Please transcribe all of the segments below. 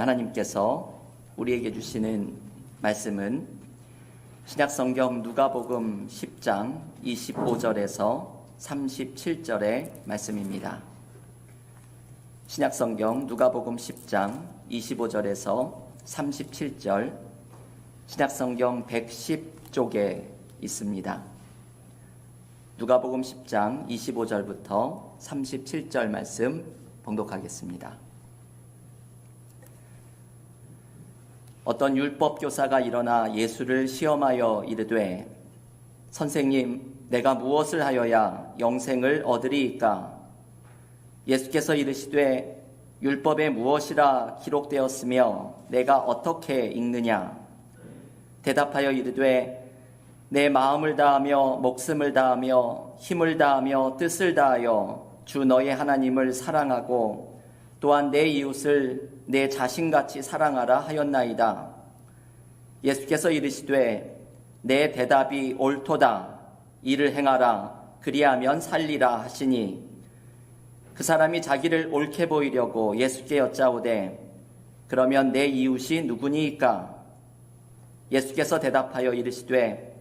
하나님께서 우리에게 주시는 말씀은 신약 성경 누가복음 10장 25절에서 37절의 말씀입니다. 신약 성경 누가복음 10장 25절에서 37절 신약 성경 110쪽에 있습니다. 누가복음 10장 25절부터 37절 말씀 봉독하겠습니다. 어떤 율법 교사가 일어나 예수를 시험하여 이르되 선생님 내가 무엇을 하여야 영생을 얻으리이까? 예수께서 이르시되 율법에 무엇이라 기록되었으며 내가 어떻게 읽느냐? 대답하여 이르되 내 마음을 다하며 목숨을 다하며 힘을 다하며 뜻을 다하여 주 너의 하나님을 사랑하고 또한 내 이웃을 내 자신같이 사랑하라 하였나이다. 예수께서 이르시되 내 대답이 옳도다. 이를 행하라. 그리하면 살리라 하시니 그 사람이 자기를 옳게 보이려고 예수께 여짜오되 그러면 내 이웃이 누구니이까? 예수께서 대답하여 이르시되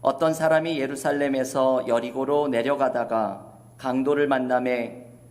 어떤 사람이 예루살렘에서 여리고로 내려가다가 강도를 만남에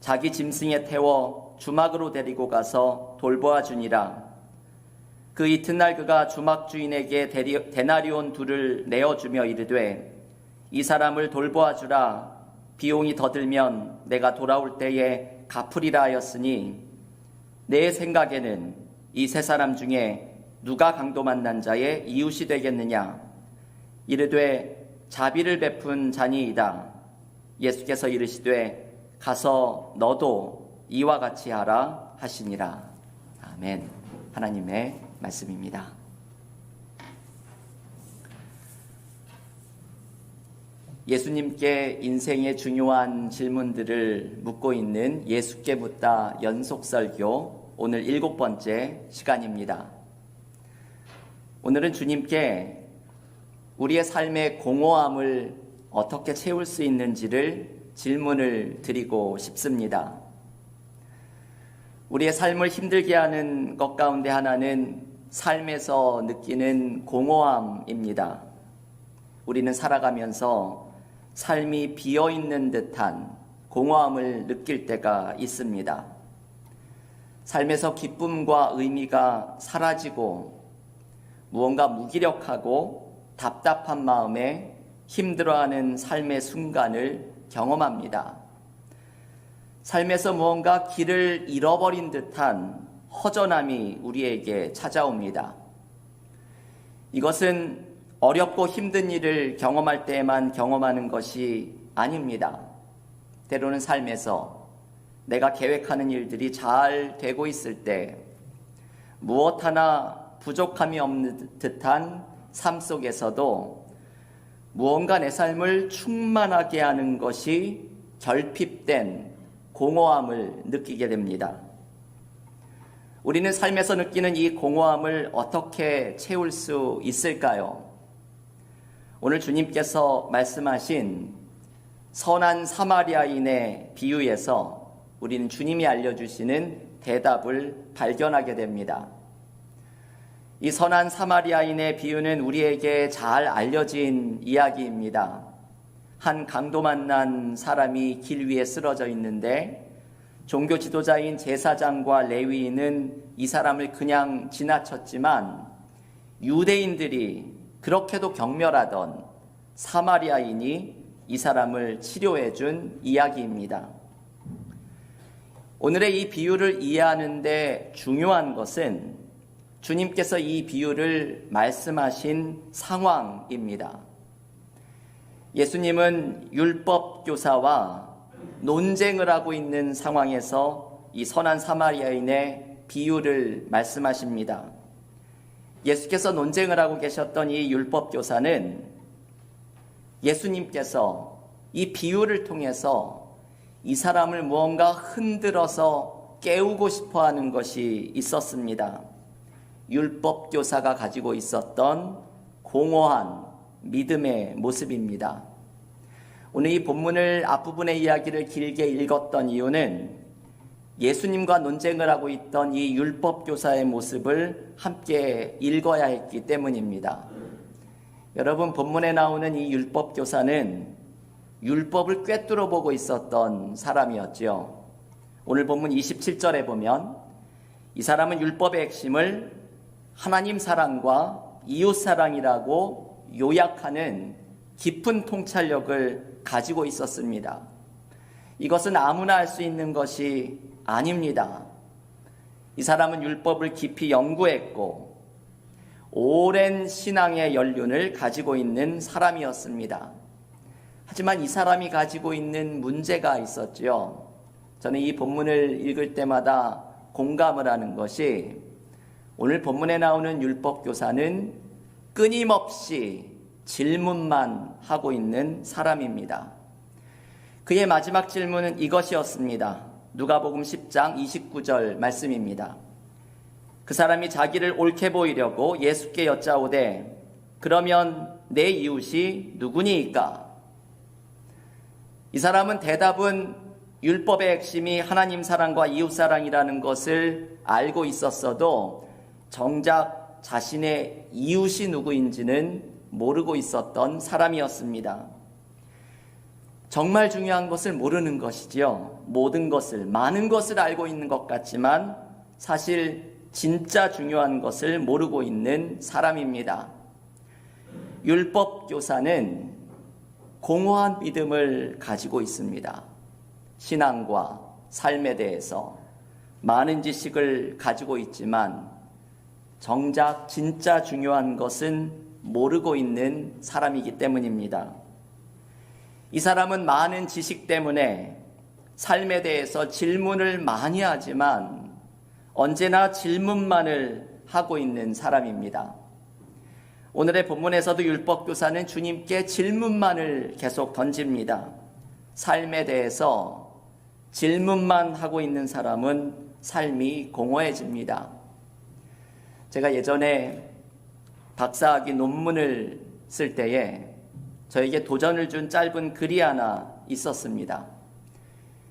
자기 짐승에 태워 주막으로 데리고 가서 돌보아 주니라. 그 이튿날 그가 주막 주인에게 데나리온 둘을 내어주며 이르되 이 사람을 돌보아 주라. 비용이 더 들면 내가 돌아올 때에 갚으리라 하였으니 내 생각에는 이 세 사람 중에 누가 강도 만난 자의 이웃이 되겠느냐? 이르되 자비를 베푼 자니이다. 예수께서 이르시되 가서 너도 이와 같이 하라 하시니라. 아멘. 하나님의 말씀입니다. 예수님께 인생의 중요한 질문들을 묻고 있는 예수께 묻다 연속설교 오늘 일곱 번째 시간입니다. 오늘은 주님께 우리의 삶의 공허함을 어떻게 채울 수 있는지를 질문을 드리고 싶습니다. 우리의 삶을 힘들게 하는 것 가운데 하나는 삶에서 느끼는 공허함입니다. 우리는 살아가면서 삶이 비어 있는 듯한 공허함을 느낄 때가 있습니다. 삶에서 기쁨과 의미가 사라지고 무언가 무기력하고 답답한 마음에 힘들어하는 삶의 순간을 경험합니다. 삶에서 무언가 길을 잃어버린 듯한 허전함이 우리에게 찾아옵니다. 이것은 어렵고 힘든 일을 경험할 때에만 경험하는 것이 아닙니다. 때로는 삶에서 내가 계획하는 일들이 잘 되고 있을 때 무엇 하나 부족함이 없는 듯한 삶 속에서도 무언가 내 삶을 충만하게 하는 것이 결핍된 공허함을 느끼게 됩니다. 우리는 삶에서 느끼는 이 공허함을 어떻게 채울 수 있을까요? 오늘 주님께서 말씀하신 선한 사마리아인의 비유에서 우리는 주님이 알려주시는 대답을 발견하게 됩니다. 이 선한 사마리아인의 비유는 우리에게 잘 알려진 이야기입니다. 한 강도 만난 사람이 길 위에 쓰러져 있는데 종교 지도자인 제사장과 레위인은 이 사람을 그냥 지나쳤지만 유대인들이 그렇게도 경멸하던 사마리아인이 이 사람을 치료해 준 이야기입니다. 오늘의 이 비유를 이해하는데 중요한 것은 주님께서 이 비유를 말씀하신 상황입니다. 예수님은 율법 교사와 논쟁을 하고 있는 상황에서 이 선한 사마리아인의 비유를 말씀하십니다. 예수께서 논쟁을 하고 계셨던 이 율법 교사는 예수님께서 이 비유를 통해서 이 사람을 무언가 흔들어서 깨우고 싶어 하는 것이 있었습니다. 율법 교사가 가지고 있었던 공허한 믿음의 모습입니다. 오늘 이 본문을 앞부분의 이야기를 길게 읽었던 이유는 예수님과 논쟁을 하고 있던 이 율법 교사의 모습을 함께 읽어야 했기 때문입니다. 여러분 본문에 나오는 이 율법 교사는 율법을 꿰뚫어 보고 있었던 사람이었죠. 오늘 본문 27절에 보면 이 사람은 율법의 핵심을 하나님 사랑과 이웃 사랑이라고 요약하는 깊은 통찰력을 가지고 있었습니다. 이것은 아무나 할 수 있는 것이 아닙니다. 이 사람은 율법을 깊이 연구했고 오랜 신앙의 연륜을 가지고 있는 사람이었습니다. 하지만 이 사람이 가지고 있는 문제가 있었죠. 저는 이 본문을 읽을 때마다 공감을 하는 것이 오늘 본문에 나오는 율법 교사는 끊임없이 질문만 하고 있는 사람입니다. 그의 마지막 질문은 이것이었습니다. 누가복음 10장 29절 말씀입니다. 그 사람이 자기를 옳게 보이려고 예수께 여짜오되 그러면 내 이웃이 누구니이까? 이 사람은 대답은 율법의 핵심이 하나님 사랑과 이웃 사랑이라는 것을 알고 있었어도 정작 자신의 이웃이 누구인지는 모르고 있었던 사람이었습니다. 정말 중요한 것을 모르는 것이지요. 모든 것을, 많은 것을 알고 있는 것 같지만 사실 진짜 중요한 것을 모르고 있는 사람입니다. 율법 교사는 공허한 믿음을 가지고 있습니다. 신앙과 삶에 대해서 많은 지식을 가지고 있지만 정작 진짜 중요한 것은 모르고 있는 사람이기 때문입니다. 이 사람은 많은 지식 때문에 삶에 대해서 질문을 많이 하지만 언제나 질문만을 하고 있는 사람입니다. 오늘의 본문에서도 율법교사는 주님께 질문만을 계속 던집니다. 삶에 대해서 질문만 하고 있는 사람은 삶이 공허해집니다. 제가 예전에 박사학위 논문을 쓸 때에 저에게 도전을 준 짧은 글이 하나 있었습니다.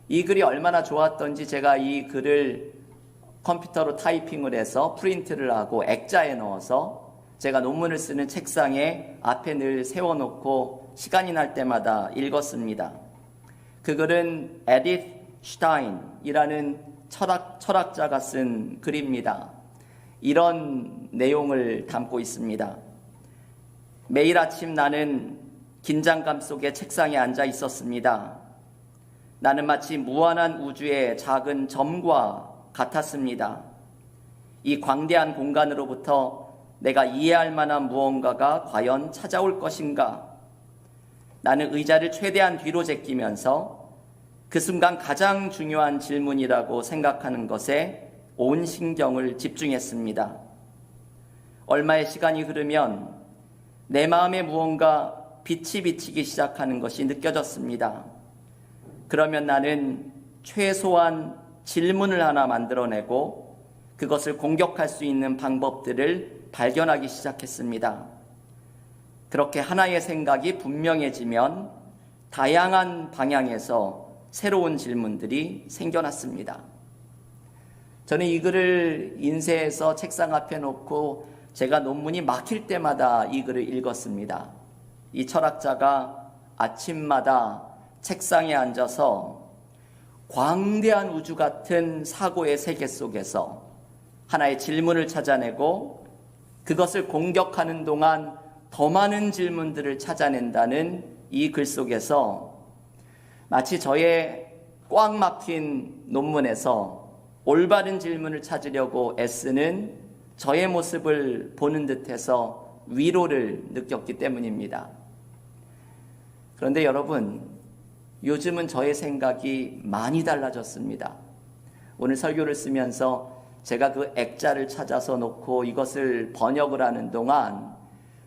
이 글이 얼마나 좋았던지 제가 이 글을 컴퓨터로 타이핑을 해서 프린트를 하고 액자에 넣어서 제가 논문을 쓰는 책상에 앞에 늘 세워놓고 시간이 날 때마다 읽었습니다. 그 글은 에디트 슈타인이라는 철학, 철학자가 쓴 글입니다. 이런 내용을 담고 있습니다. 매일 아침 나는 긴장감 속에 책상에 앉아 있었습니다. 나는 마치 무한한 우주의 작은 점과 같았습니다. 이 광대한 공간으로부터 내가 이해할 만한 무언가가 과연 찾아올 것인가? 나는 의자를 최대한 뒤로 제끼면서 그 순간 가장 중요한 질문이라고 생각하는 것에 온 신경을 집중했습니다. 얼마의 시간이 흐르면 내 마음에 무언가 빛이 비치기 시작하는 것이 느껴졌습니다. 그러면 나는 최소한 질문을 하나 만들어내고 그것을 공격할 수 있는 방법들을 발견하기 시작했습니다. 그렇게 하나의 생각이 분명해지면 다양한 방향에서 새로운 질문들이 생겨났습니다. 저는 이 글을 인쇄해서 책상 앞에 놓고 제가 논문이 막힐 때마다 이 글을 읽었습니다. 이 철학자가 아침마다 책상에 앉아서 광대한 우주 같은 사고의 세계 속에서 하나의 질문을 찾아내고 그것을 공격하는 동안 더 많은 질문들을 찾아낸다는 이 글 속에서 마치 저의 꽉 막힌 논문에서 올바른 질문을 찾으려고 애쓰는 저의 모습을 보는 듯해서 위로를 느꼈기 때문입니다. 그런데 여러분, 요즘은 저의 생각이 많이 달라졌습니다. 오늘 설교를 쓰면서 제가 그 액자를 찾아서 놓고 이것을 번역을 하는 동안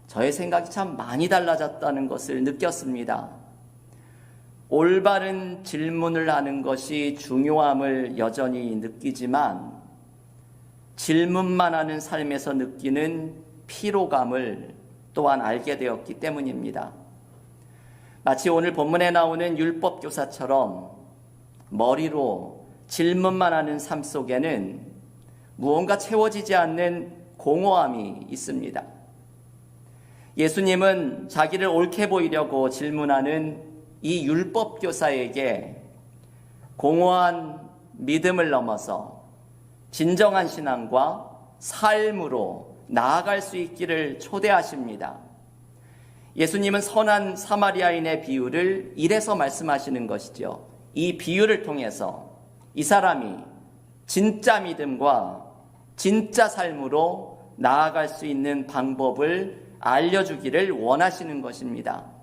저의 생각이 참 많이 달라졌다는 것을 느꼈습니다. 올바른 질문을 하는 것이 중요함을 여전히 느끼지만 질문만 하는 삶에서 느끼는 피로감을 또한 알게 되었기 때문입니다. 마치 오늘 본문에 나오는 율법교사처럼 머리로 질문만 하는 삶 속에는 무언가 채워지지 않는 공허함이 있습니다. 예수님은 자기를 옳게 보이려고 질문하는 이 율법 교사에게 공허한 믿음을 넘어서 진정한 신앙과 삶으로 나아갈 수 있기를 초대하십니다. 예수님은 선한 사마리아인의 비유를 이래서 말씀하시는 것이죠. 이 비유를 통해서 이 사람이 진짜 믿음과 진짜 삶으로 나아갈 수 있는 방법을 알려주기를 원하시는 것입니다.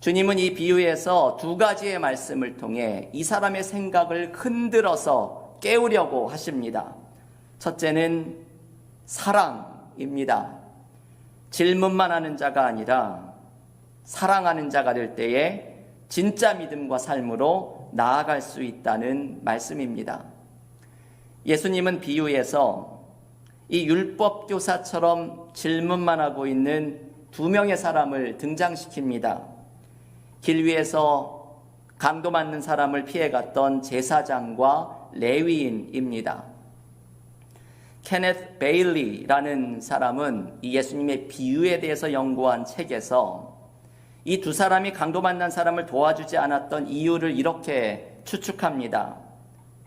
주님은 이 비유에서 두 가지의 말씀을 통해 이 사람의 생각을 흔들어서 깨우려고 하십니다. 첫째는 사랑입니다. 질문만 하는 자가 아니라 사랑하는 자가 될 때에 진짜 믿음과 삶으로 나아갈 수 있다는 말씀입니다. 예수님은 비유에서 이 율법교사처럼 질문만 하고 있는 두 명의 사람을 등장시킵니다. 길 위에서 강도 맞는 사람을 피해갔던 제사장과 레위인입니다. 케네트 베일리라는 사람은 이 예수님의 비유에 대해서 연구한 책에서 이 두 사람이 강도 만난 사람을 도와주지 않았던 이유를 이렇게 추측합니다.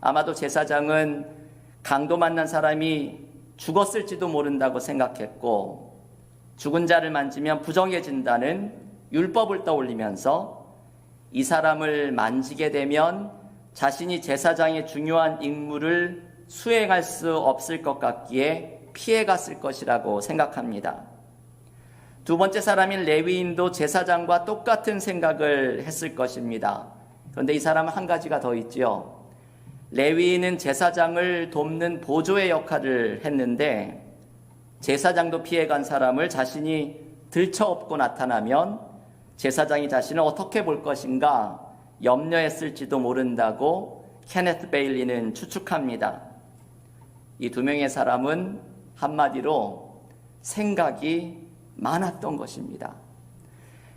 아마도 제사장은 강도 만난 사람이 죽었을지도 모른다고 생각했고 죽은 자를 만지면 부정해진다는 율법을 떠올리면서 이 사람을 만지게 되면 자신이 제사장의 중요한 임무를 수행할 수 없을 것 같기에 피해갔을 것이라고 생각합니다. 두 번째 사람인 레위인도 제사장과 똑같은 생각을 했을 것입니다. 그런데 이 사람은 한 가지가 더 있지요. 레위인은 제사장을 돕는 보조의 역할을 했는데 제사장도 피해간 사람을 자신이 들쳐업고 나타나면 제사장이 자신을 어떻게 볼 것인가 염려했을지도 모른다고 케네트 베일리는 추측합니다. 이 두 명의 사람은 한마디로 생각이 많았던 것입니다.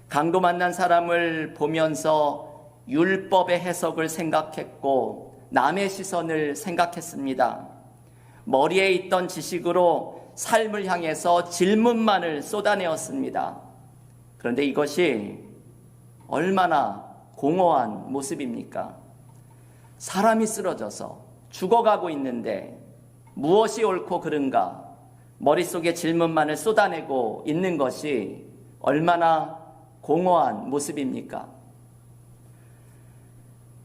강도 만난 사람을 보면서 율법의 해석을 생각했고 남의 시선을 생각했습니다. 머리에 있던 지식으로 삶을 향해서 질문만을 쏟아내었습니다. 그런데 이것이 얼마나 공허한 모습입니까? 사람이 쓰러져서 죽어가고 있는데 무엇이 옳고 그른가 머릿속에 질문만을 쏟아내고 있는 것이 얼마나 공허한 모습입니까?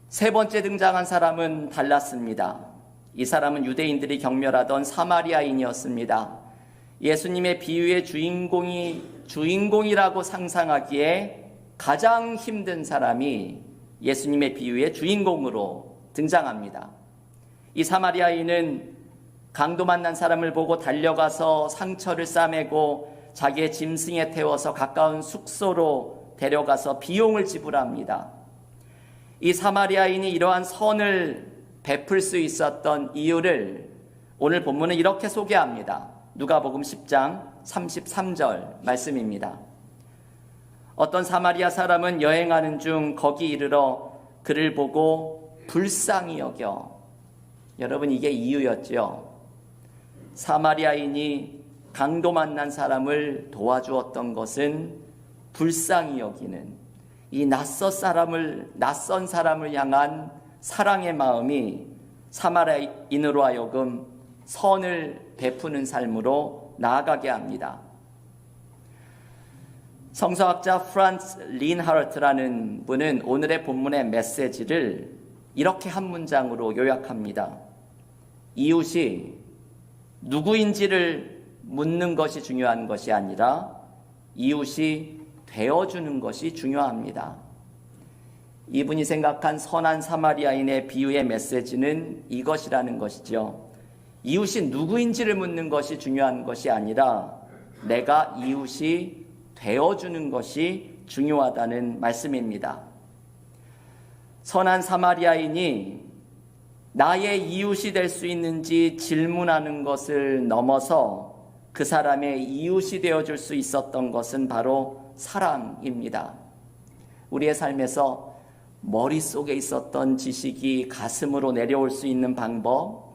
세 번째 등장한 사람은 달랐습니다. 이 사람은 유대인들이 경멸하던 사마리아인이었습니다. 예수님의 비유의 주인공이 주인공이라고 상상하기에 가장 힘든 사람이 예수님의 비유의 주인공으로 등장합니다. 이 사마리아인은 강도 만난 사람을 보고 달려가서 상처를 싸매고 자기의 짐승에 태워서 가까운 숙소로 데려가서 비용을 지불합니다. 이 사마리아인이 이러한 선을 베풀 수 있었던 이유를 오늘 본문은 이렇게 소개합니다. 누가복음 10장 33절 말씀입니다. 어떤 사마리아 사람은 여행하는 중 거기 이르러 그를 보고 불쌍히 여겨. 여러분 이게 이유였죠. 사마리아인이 강도 만난 사람을 도와주었던 것은 불쌍히 여기는 이 낯선 사람을 낯선 사람을 향한 사랑의 마음이 사마리아인으로 하여금 선을 베푸는 삶으로 나아가게 합니다. 성서학자 프란츠 린하르트라는 분은 오늘의 본문의 메시지를 이렇게 한 문장으로 요약합니다. 이웃이 누구인지를 묻는 것이 중요한 것이 아니라 이웃이 되어주는 것이 중요합니다. 이분이 생각한 선한 사마리아인의 비유의 메시지는 이것이라는 것이죠. 이웃이 누구인지를 묻는 것이 중요한 것이 아니라 내가 이웃이 되어주는 것이 중요하다는 말씀입니다. 선한 사마리아인이 나의 이웃이 될 수 있는지 질문하는 것을 넘어서 그 사람의 이웃이 되어줄 수 있었던 것은 바로 사랑입니다. 우리의 삶에서 머릿속에 있었던 지식이 가슴으로 내려올 수 있는 방법,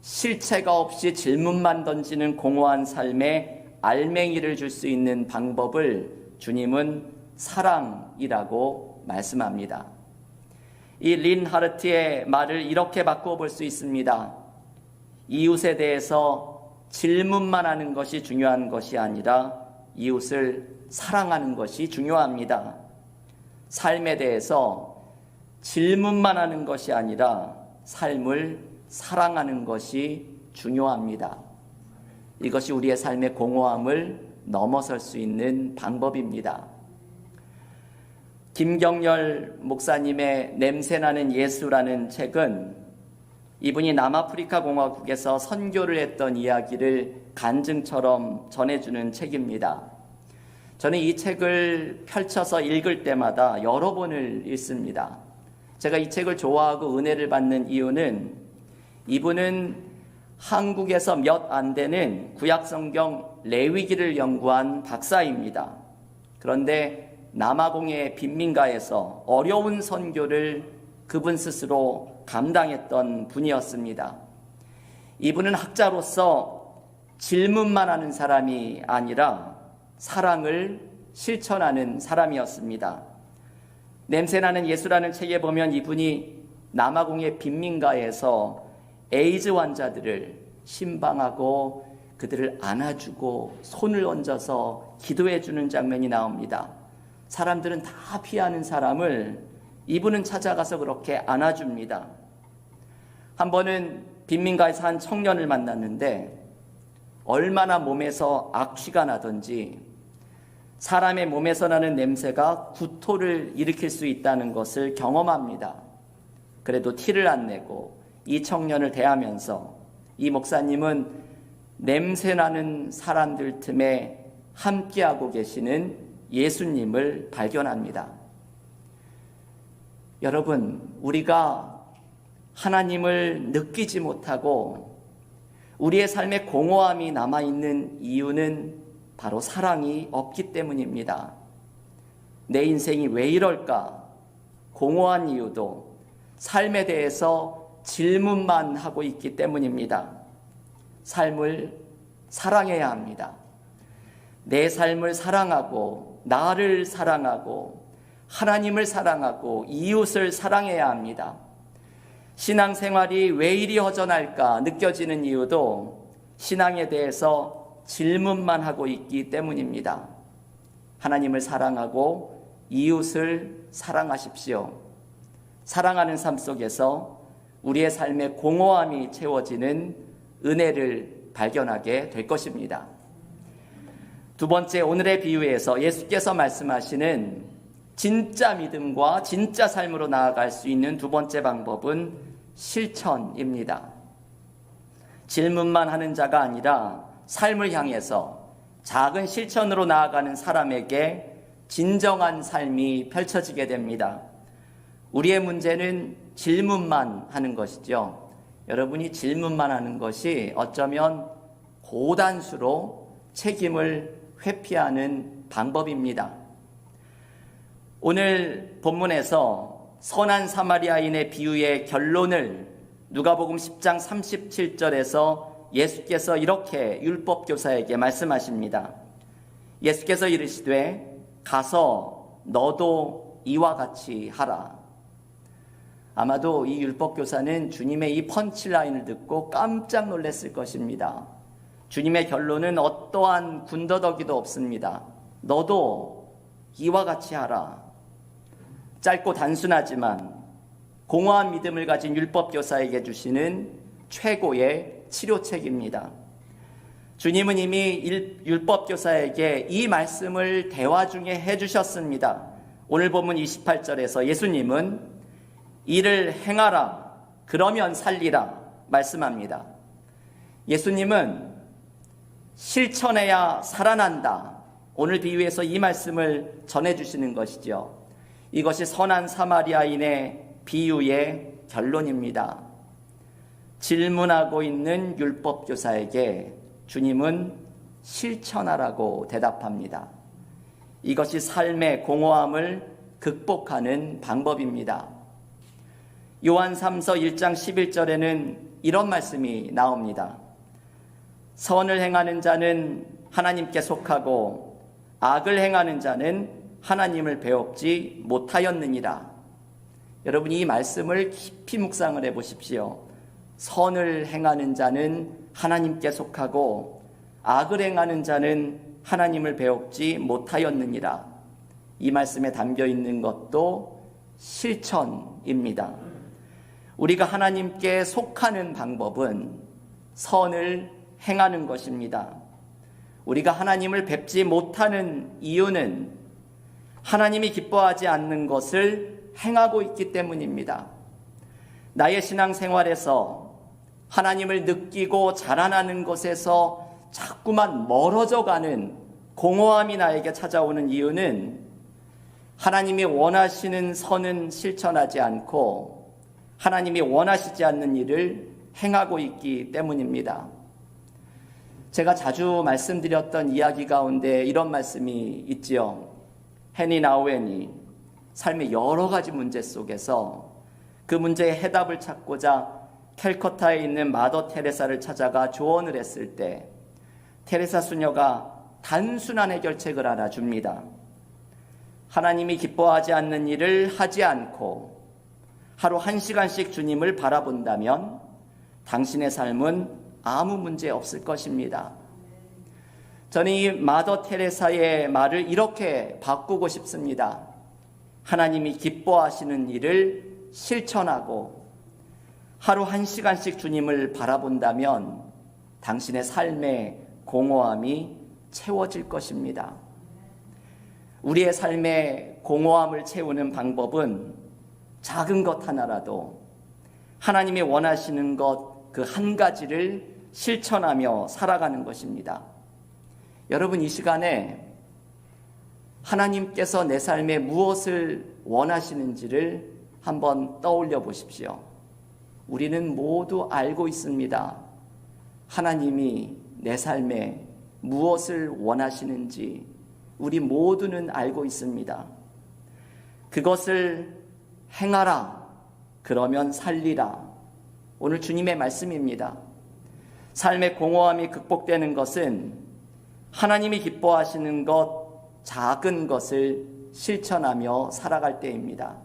실체가 없이 질문만 던지는 공허한 삶에 알맹이를 줄 수 있는 방법을 주님은 사랑이라고 말씀합니다. 이 린 하르트의 말을 이렇게 바꾸어 볼 수 있습니다. 이웃에 대해서 질문만 하는 것이 중요한 것이 아니라 이웃을 사랑하는 것이 중요합니다. 삶에 대해서 질문만 하는 것이 아니라 삶을 사랑하는 것이 중요합니다. 이것이 우리의 삶의 공허함을 넘어설 수 있는 방법입니다. 김경열 목사님의 냄새나는 예수라는 책은 이분이 남아프리카 공화국에서 선교를 했던 이야기를 간증처럼 전해주는 책입니다. 저는 이 책을 펼쳐서 읽을 때마다 여러 번을 읽습니다. 제가 이 책을 좋아하고 은혜를 받는 이유는 이분은 한국에서 몇 안 되는 구약성경 레위기를 연구한 박사입니다. 그런데 남아공의 빈민가에서 어려운 선교를 그분 스스로 감당했던 분이었습니다. 이분은 학자로서 질문만 하는 사람이 아니라 사랑을 실천하는 사람이었습니다. 냄새나는 예수라는 책에 보면 이분이 남아공의 빈민가에서 에이즈 환자들을 신방하고 그들을 안아주고 손을 얹어서 기도해 주는 장면이 나옵니다. 사람들은 다 피하는 사람을 이분은 찾아가서 그렇게 안아줍니다. 한 번은 빈민가에서 한 청년을 만났는데 얼마나 몸에서 악취가 나든지 사람의 몸에서 나는 냄새가 구토를 일으킬 수 있다는 것을 경험합니다. 그래도 티를 안 내고 이 청년을 대하면서 이 목사님은 냄새 나는 사람들 틈에 함께하고 계시는 예수님을 발견합니다. 여러분, 우리가 하나님을 느끼지 못하고 우리의 삶에 공허함이 남아있는 이유는 바로 사랑이 없기 때문입니다. 내 인생이 왜 이럴까? 공허한 이유도 삶에 대해서 질문만 하고 있기 때문입니다. 삶을 사랑해야 합니다. 내 삶을 사랑하고, 나를 사랑하고, 하나님을 사랑하고, 이웃을 사랑해야 합니다. 신앙생활이 왜 이리 허전할까 느껴지는 이유도 신앙에 대해서 질문만 하고 있기 때문입니다. 하나님을 사랑하고 이웃을 사랑하십시오. 사랑하는 삶 속에서 우리의 삶의 공허함이 채워지는 은혜를 발견하게 될 것입니다. 두 번째 오늘의 비유에서 예수께서 말씀하시는 진짜 믿음과 진짜 삶으로 나아갈 수 있는 두 번째 방법은 실천입니다. 질문만 하는 자가 아니라 삶을 향해서 작은 실천으로 나아가는 사람에게 진정한 삶이 펼쳐지게 됩니다. 우리의 문제는 질문만 하는 것이죠. 여러분이 질문만 하는 것이 어쩌면 고단수로 책임을 회피하는 방법입니다. 오늘 본문에서 선한 사마리아인의 비유의 결론을 누가복음 10장 37절에서 예수께서 이렇게 율법 교사에게 말씀하십니다. 예수께서 이르시되 가서 너도 이와 같이 하라. 아마도 이 율법 교사는 주님의 이 펀치라인을 듣고 깜짝 놀랐을 것입니다. 주님의 결론은 어떠한 군더더기도 없습니다. 너도 이와 같이 하라. 짧고 단순하지만 공허한 믿음을 가진 율법 교사에게 주시는 최고의 치료책입니다. 주님은 이미 율법 교사에게 이 말씀을 대화 중에 해 주셨습니다. 오늘 본문 28절에서 예수님은 이를 행하라 그러면 살리라 말씀합니다. 예수님은 실천해야 살아난다. 오늘 비유에서 이 말씀을 전해주시는 것이죠. 이것이 선한 사마리아인의 비유의 결론입니다. 질문하고 있는 율법교사에게 주님은 실천하라고 대답합니다. 이것이 삶의 공허함을 극복하는 방법입니다. 요한 3서 1장 11절에는 이런 말씀이 나옵니다. 선을 행하는 자는 하나님께 속하고 악을 행하는 자는 하나님을 배웁지 못하였느니라. 여러분 이 말씀을 깊이 묵상을 해 보십시오. 선을 행하는 자는 하나님께 속하고 악을 행하는 자는 하나님을 배웁지 못하였느니라. 이 말씀에 담겨 있는 것도 실천입니다. 우리가 하나님께 속하는 방법은 선을 행하는 것입니다. 우리가 하나님을 뵙지 못하는 이유는 하나님이 기뻐하지 않는 것을 행하고 있기 때문입니다. 나의 신앙 생활에서 하나님을 느끼고 자라나는 것에서 자꾸만 멀어져 가는 공허함이 나에게 찾아오는 이유는 하나님이 원하시는 선은 실천하지 않고 하나님이 원하시지 않는 일을 행하고 있기 때문입니다. 제가 자주 말씀드렸던 이야기 가운데 이런 말씀이 있지요. 헤니 나우엔이 삶의 여러 가지 문제 속에서 그 문제의 해답을 찾고자 캘커타에 있는 마더 테레사를 찾아가 조언을 했을 때 테레사 수녀가 단순한 해결책을 알아줍니다. 하나님이 기뻐하지 않는 일을 하지 않고 하루 한 시간씩 주님을 바라본다면 당신의 삶은 아무 문제 없을 것입니다. 저는 이 마더 테레사의 말을 이렇게 바꾸고 싶습니다. 하나님이 기뻐하시는 일을 실천하고 하루 한 시간씩 주님을 바라본다면 당신의 삶의 공허함이 채워질 것입니다. 우리의 삶의 공허함을 채우는 방법은 작은 것 하나라도 하나님이 원하시는 것 그 한 가지를 실천하며 살아가는 것입니다. 여러분 이 시간에 하나님께서 내 삶에 무엇을 원하시는지를 한번 떠올려 보십시오. 우리는 모두 알고 있습니다. 하나님이 내 삶에 무엇을 원하시는지 우리 모두는 알고 있습니다. 그것을 행하라. 그러면 살리라. 오늘 주님의 말씀입니다. 삶의 공허함이 극복되는 것은 하나님이 기뻐하시는 것, 작은 것을 실천하며 살아갈 때입니다.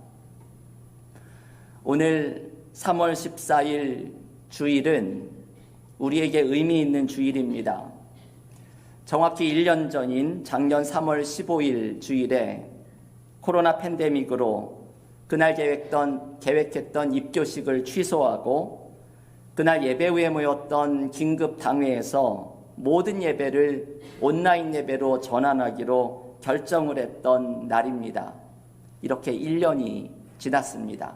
오늘 3월 14일 주일은 우리에게 의미 있는 주일입니다. 정확히 1년 전인 작년 3월 15일 주일에 코로나 팬데믹으로 그날 계획던, 계획했던 입교식을 취소하고 그날 예배 후에 모였던 긴급 당회에서 모든 예배를 온라인 예배로 전환하기로 결정을 했던 날입니다. 이렇게 1년이 지났습니다.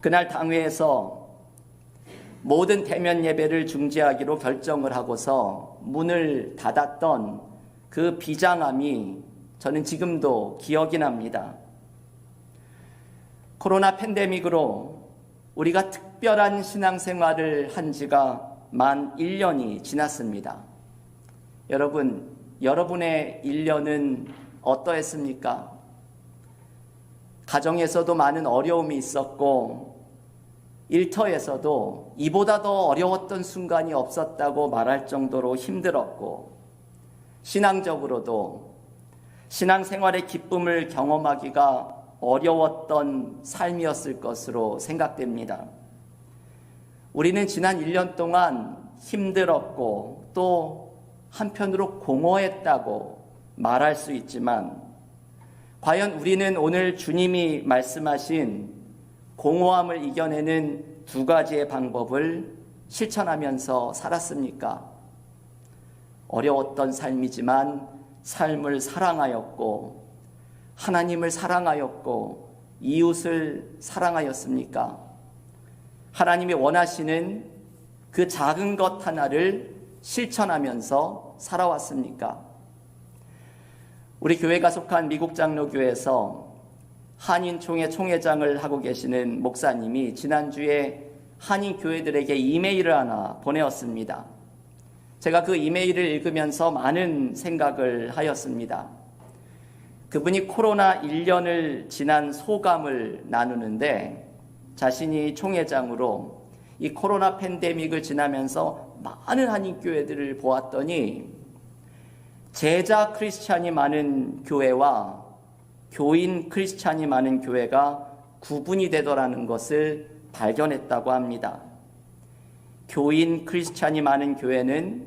그날 당회에서 모든 대면 예배를 중지하기로 결정을 하고서 문을 닫았던 그 비장함이 저는 지금도 기억이 납니다. 코로나 팬데믹으로 우리가 특별한 신앙생활을 한 지가 만 1년이 지났습니다. 여러분, 여러분의 1년은 어떠했습니까? 가정에서도 많은 어려움이 있었고, 일터에서도 이보다 더 어려웠던 순간이 없었다고 말할 정도로 힘들었고, 신앙적으로도 신앙생활의 기쁨을 경험하기가 어려웠던 삶이었을 것으로 생각됩니다. 우리는 지난 1년 동안 힘들었고 또 한편으로 공허했다고 말할 수 있지만 과연 우리는 오늘 주님이 말씀하신 공허함을 이겨내는 두 가지의 방법을 실천하면서 살았습니까? 어려웠던 삶이지만 삶을 사랑하였고 하나님을 사랑하였고 이웃을 사랑하였습니까? 하나님이 원하시는 그 작은 것 하나를 실천하면서 살아왔습니까? 우리 교회가 속한 미국 장로교회에서 한인총회 총회장을 하고 계시는 목사님이 지난주에 한인 교회들에게 이메일을 하나 보내었습니다. 제가 그 이메일을 읽으면서 많은 생각을 하였습니다. 그분이 코로나 1년을 지난 소감을 나누는데 자신이 총회장으로 이 코로나 팬데믹을 지나면서 많은 한인교회들을 보았더니 제자 크리스찬이 많은 교회와 교인 크리스찬이 많은 교회가 구분이 되더라는 것을 발견했다고 합니다. 교인 크리스찬이 많은 교회는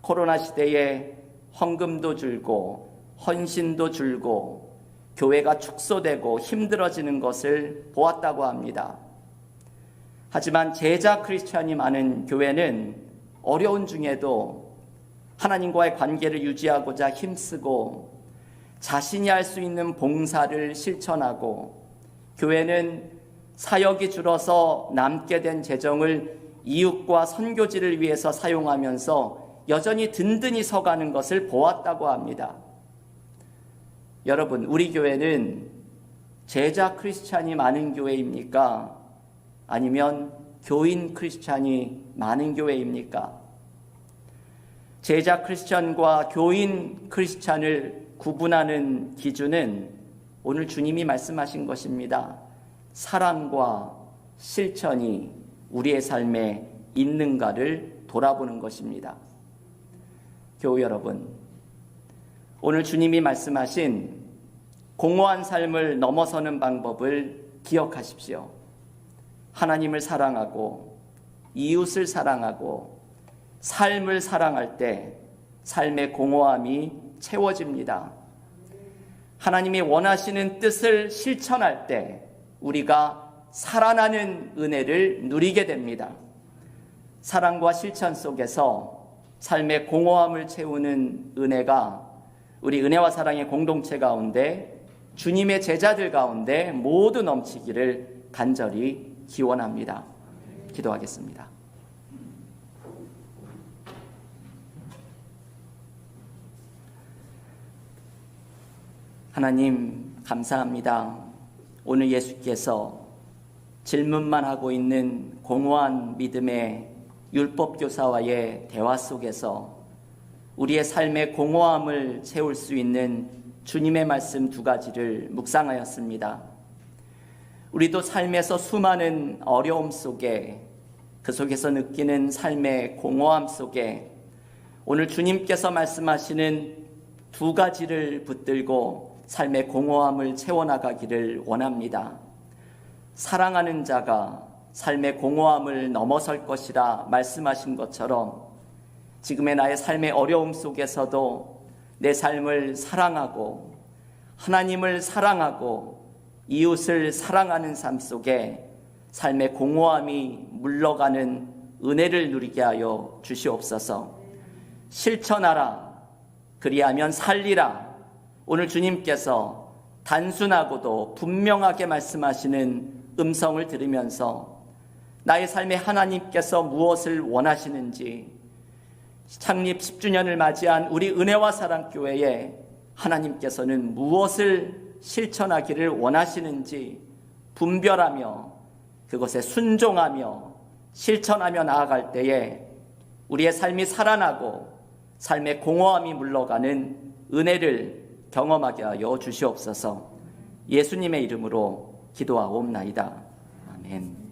코로나 시대에 헌금도 줄고 헌신도 줄고 교회가 축소되고 힘들어지는 것을 보았다고 합니다. 하지만 제자 크리스찬이 많은 교회는 어려운 중에도 하나님과의 관계를 유지하고자 힘쓰고 자신이 할 수 있는 봉사를 실천하고 교회는 사역이 줄어서 남게 된 재정을 이웃과 선교지를 위해서 사용하면서 여전히 든든히 서가는 것을 보았다고 합니다. 여러분, 우리 교회는 제자 크리스찬이 많은 교회입니까? 아니면 교인 크리스찬이 많은 교회입니까? 제자 크리스찬과 교인 크리스찬을 구분하는 기준은 오늘 주님이 말씀하신 것입니다. 사랑과 실천이 우리의 삶에 있는가를 돌아보는 것입니다. 교우 여러분, 오늘 주님이 말씀하신 공허한 삶을 넘어서는 방법을 기억하십시오. 하나님을 사랑하고 이웃을 사랑하고 삶을 사랑할 때 삶의 공허함이 채워집니다. 하나님이 원하시는 뜻을 실천할 때 우리가 살아나는 은혜를 누리게 됩니다. 사랑과 실천 속에서 삶의 공허함을 채우는 은혜가 우리 은혜와 사랑의 공동체 가운데 주님의 제자들 가운데 모두 넘치기를 간절히 기원합니다. 기도하겠습니다. 하나님, 감사합니다. 오늘 예수께서 질문만 하고 있는 공허한 믿음의 율법교사와의 대화 속에서 우리의 삶의 공허함을 채울 수 있는 주님의 말씀 두 가지를 묵상하였습니다. 우리도 삶에서 수많은 어려움 속에 그 속에서 느끼는 삶의 공허함 속에 오늘 주님께서 말씀하시는 두 가지를 붙들고 삶의 공허함을 채워나가기를 원합니다. 사랑하는 자가 삶의 공허함을 넘어설 것이라 말씀하신 것처럼 지금의 나의 삶의 어려움 속에서도 내 삶을 사랑하고 하나님을 사랑하고 이웃을 사랑하는 삶 속에 삶의 공허함이 물러가는 은혜를 누리게 하여 주시옵소서. 실천하라. 그리하면 살리라. 오늘 주님께서 단순하고도 분명하게 말씀하시는 음성을 들으면서 나의 삶에 하나님께서 무엇을 원하시는지 창립 10주년을 맞이한 우리 은혜와 사랑교회에 하나님께서는 무엇을 실천하기를 원하시는지 분별하며 그것에 순종하며 실천하며 나아갈 때에 우리의 삶이 살아나고 삶의 공허함이 물러가는 은혜를 경험하게 하여 주시옵소서 예수님의 이름으로 기도하옵나이다. 아멘.